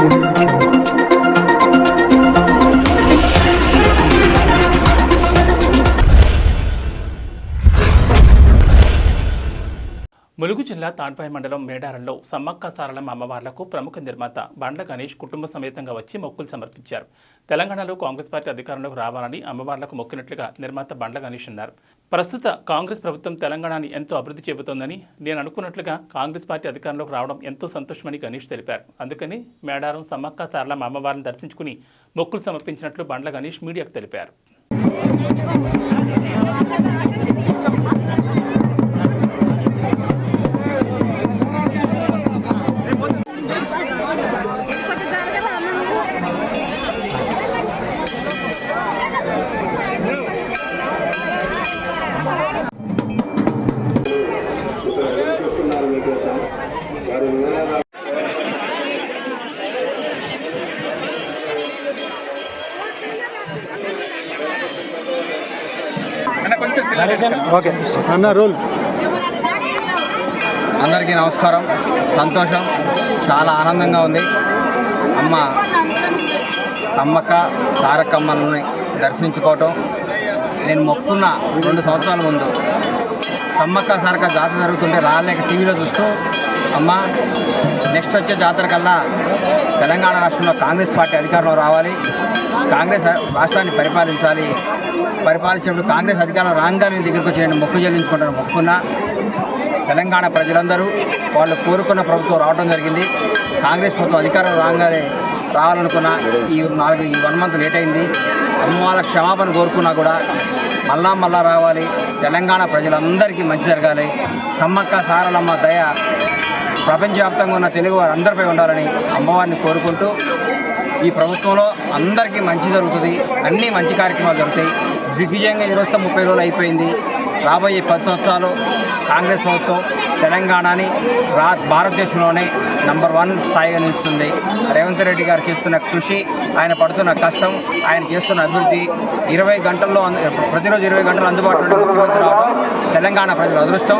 Thank you. Mulugu జిల్లా తాడ్పాయి మండలం మేడారంలో సమ్మక్క సారలమ్మ అమ్మవార్లకు ప్రముఖ నిర్మాత బండ్ల గణేష్ కుటుంబ సమేతంగా వచ్చి మొక్కులు సమర్పించారు. తెలంగాణలో కాంగ్రెస్ పార్టీ అధికారంలోకి రావాలని అమ్మవార్లకు మొక్కినట్లుగా నిర్మాత బండ్ల గణేష్ అన్నారు. ప్రస్తుత కాంగ్రెస్ ప్రభుత్వం తెలంగాణని ఎంతో అభివృద్ధి చెబుతోందని నేను అనుకున్నట్లుగా కాంగ్రెస్ పార్టీ అధికారంలోకి రావడం ఎంతో సంతోషమని గణేష్ తెలిపారు. అందుకని మేడారం సమ్మక్క సారలమ్మ అమ్మవారిని దర్శించుకుని మొక్కులు సమర్పించినట్లు బండ్ల గణేష్ మీడియాకు తెలిపారు. ఓకే. అన్న రూల్. అందరికీ నమస్కారం. సంతోషం. చాలా ఆనందంగా ఉంది. అమ్మ సమ్మక్క సారకమ్మల్ని దర్శించుకోవటం. నేను మొక్కున్న రెండు సంవత్సరాల ముందు. సమ్మక్క సారక్క జాతర జరుగుతుంటే రాలేక టీవీలో చూస్తూ అమ్మ నెక్స్ట్ వచ్చే జాతర కల్లా తెలంగాణ రాష్ట్రంలో కాంగ్రెస్ పార్టీ అధికారంలో రావాలి. కాంగ్రెస్ రాష్ట్రాన్ని పరిపాలించాలి. పరిపాలించినప్పుడు కాంగ్రెస్ అధికారంలో రాగానే నీ దగ్గరికి వచ్చి నేను మొక్కు చెల్లించుకుంటాను మొక్కున్నా. తెలంగాణ ప్రజలందరూ వాళ్ళు కోరుకున్న ప్రభుత్వం రావడం జరిగింది. కాంగ్రెస్ ప్రభుత్వం అధికారం రాగానే రావాలనుకున్న ఈ నాలుగు ఈ వన్ మంత్ లేట్ అయింది. అమ్మవాళ్ళ క్షమాపణ కోరుకున్నా కూడా మళ్ళా మళ్ళా రావాలి. తెలంగాణ ప్రజలందరికీ మంచి జరగాలి. సమ్మక్క సారలమ్మ దయ ప్రపంచవ్యాప్తంగా ఉన్న తెలుగు వారు అందరిపై ఉండాలని అమ్మవారిని కోరుకుంటూ ఈ ప్రభుత్వంలో అందరికీ మంచి జరుగుతుంది. అన్ని మంచి కార్యక్రమాలు జరుగుతాయి. దిగ్విజయంగా ఈ ముప్పై రోజులు అయిపోయింది. రాబోయే పది సంవత్సరాలు కాంగ్రెస్ ప్రభుత్వం తెలంగాణని రా భారతదేశంలోనే నంబర్ వన్ స్థాయిగా నిలుస్తుంది. రేవంత్ రెడ్డి గారు చేస్తున్న కృషి ఆయన పడుతున్న కష్టం ఆయన చేస్తున్న అభివృద్ధి ఇరవై గంటల్లో ప్రతిరోజు ఇరవై గంటలు అందుబాటులో రావడం తెలంగాణ ప్రజల అదృష్టం.